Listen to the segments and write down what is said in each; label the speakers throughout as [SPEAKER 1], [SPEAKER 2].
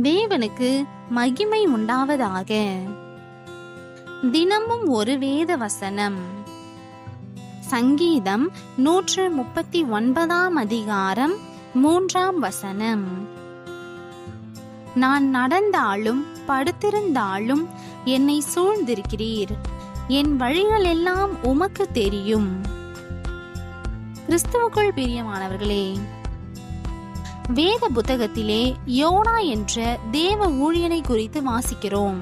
[SPEAKER 1] தேவனுக்கு மகிமை உண்டாவதாக. தினமும் ஒரு வேத வசனம் சங்கீதம் நூற்று முப்பத்தி ஒன்பதாம் அதிகாரம் மூன்றாம் வசனம். நான் நடந்தாலும் படுத்திருந்தாலும் என்னை சூழ்ந்திருக்கிறீர். என் வழிகள் எல்லாம் உமக்கு தெரியும். கிறிஸ்துவுக்குள் பிரியமானவர்களே வேத புத்தகத்திலே யோனா என்ற தேவ ஊழியனை குறித்து வாசிக்கிறோம்.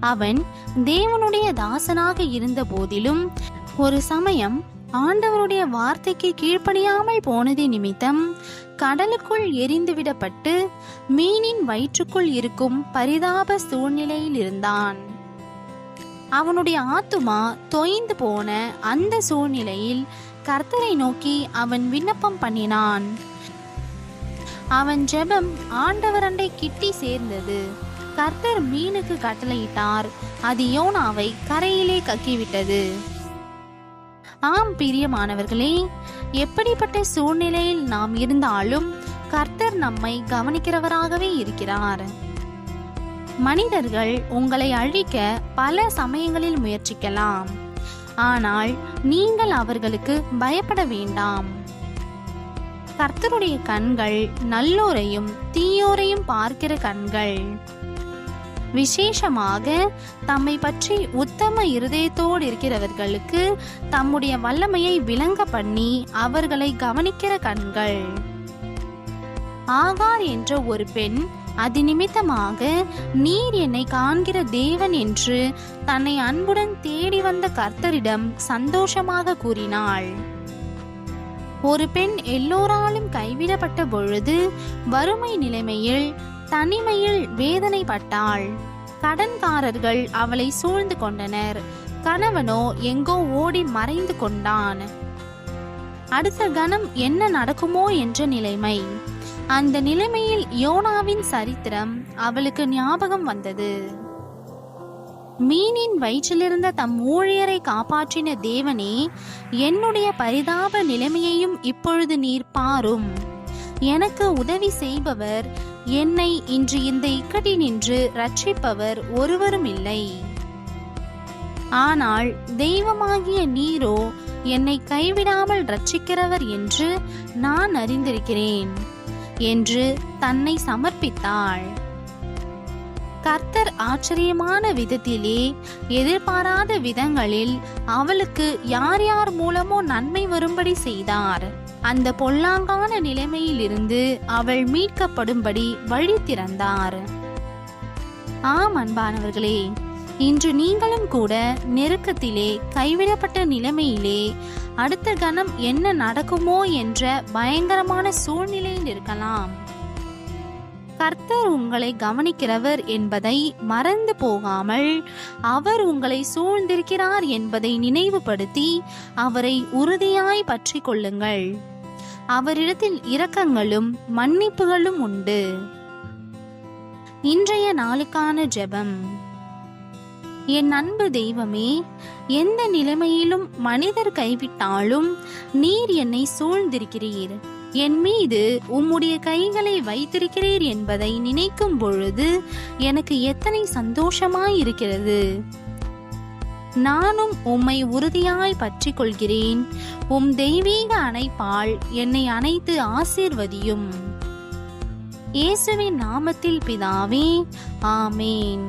[SPEAKER 1] அவன் தேவனுடைய தாசனாக இருந்த போதிலும் ஒரு சமயம் ஆண்டவருடைய வார்த்தைக்கு கீழ்ப்படியாமல் போனது நிமித்தம் கடலுக்குள் எரிந்துவிடப்பட்டு மீனின் வயிற்றுக்குள் இருக்கும் பரிதாப சூழ்நிலையில் இருந்தான். அவனுடைய ஆத்துமா தொய்ந்து போன அந்த சூழ்நிலையில் கர்த்தரை நோக்கி அவன் விண்ணப்பம் பண்ணினான். அவன் ஜெபம் ஆண்டவரண்டை கிட்டி சேர்ந்தது. கர்த்தர் மீனுக்கு கட்டளையிட்டார். அது யோனாவை கரையிலே கக்கிவிட்டது. ஆம் பிரியமானவர்களே எப்படிப்பட்ட சூழ்நிலையில் நாம் இருந்தாலும் கர்த்தர் நம்மை கவனிக்கிறவராகவே இருக்கிறார். மனிதர்கள் உங்களை அழிக்க பல சமயங்களில் முயற்சிக்கலாம். ஆனால் நீங்கள் அவர்களுக்கு பயப்பட வேண்டாம். கர்த்தருடைய கண்கள் நல்லோரையும் தீயோரையும் பார்க்கிற கண்கள். விசேஷமாக தம்மை பற்றி உத்தம இருதயத்தோடு இருக்கிறவர்களுக்கு தம்முடைய வல்லமையை விளங்க பண்ணி அவர்களை கவனிக்கிற கண்கள். ஆகார் என்ற ஒரு பெண் அது நிமித்தமாக நீர் என்னை காண்கிற தேவன் என்று தன்னை அன்புடன் தேடி வந்த கர்த்தரிடம் சந்தோஷமாக கூறினாள். ஒரு பெண் எல்லோராலும் கைவிடப்பட்ட பொழுது வறுமை நிலைமையில் தனிமையில் வேதனைப்பட்டாள். கடன்காரர்கள் அவளை சூழ்ந்து கொண்டனர். கணவனோ எங்கோ ஓடி மறைந்து கொண்டான். அடுத்த கணம் என்ன நடக்குமோ என்ற நிலைமை. அந்த நிலைமையில் யோனாவின் சரித்திரம் அவளுக்கு ஞாபகம் வந்தது. மீனின் வயிற்றிலிருந்த தம் ஊழியரை காப்பாற்றின தேவனே என்னுடைய பரிதாப நிலைமையையும் இப்பொழுது நீர் பாரும். எனக்கு உதவி செய்பவர் என்னை இன்று இந்த இக்கட்டி நின்று ரட்சிப்பவர் ஒருவரும் இல்லை. ஆனால் தெய்வமாகிய நீரோ என்னை கைவிடாமல் ரட்சிக்கிறவர் என்று நான் அறிந்திருக்கிறேன் என்று தன்னை சமர்ப்பித்தாள். கர்த்தர் ஆச்சரியமான விதத்திலே எதிர்பாராத விதங்களில் அவளுக்கு யார் யார் மூலமோ நன்மை வரும்படி செய்தார். அந்த பொல்லாங்கான நிலைமையிலிருந்து அவள் மீட்கப்படும்படி வழி திறந்தார். ஆம் அன்பானவர்களே இன்று நீங்களும் கூட நெருக்கத்திலே கைவிடப்பட்ட நிலைமையிலே அடுத்த கணம் என்ன நடக்குமோ என்ற பயங்கரமான சூழ்நிலையில் இருக்கலாம். கர்த்தர் உங்களை கவனிக்கிறவர் என்பதை மறந்து போகாமல் அவர் உங்களை சூழ்ந்திருக்கிறார் என்பதை நினைவுபடுத்தி அவரை உறுதியாய் பற்றி கொள்ளுங்கள் அவரிடத்தில் இரக்கங்களும் மன்னிப்புகளும் உண்டு. இன்றைய நாளுக்கான ஜெபம். என் அன்பு தெய்வமே எந்த நிலைமையிலும் மனிதர் கைவிட்டாலும் நீர் என்னை சூழ்ந்திருக்கிறீர். என் மீது உம்முடைய கைகளை வைத்திருக்கிறீர் என்பதை நினைக்கும் பொழுது எனக்கு எத்தனை சந்தோஷமாய் இருக்கிறது நானும் உம்மை உறுதியாய் பற்றி கொள்கிறேன் உம் தெய்வீக அணைப்பால் என்னை அணைத்து ஆசீர்வதியும். இயேசுவின் நாமத்தில் பிதாவே ஆமேன்.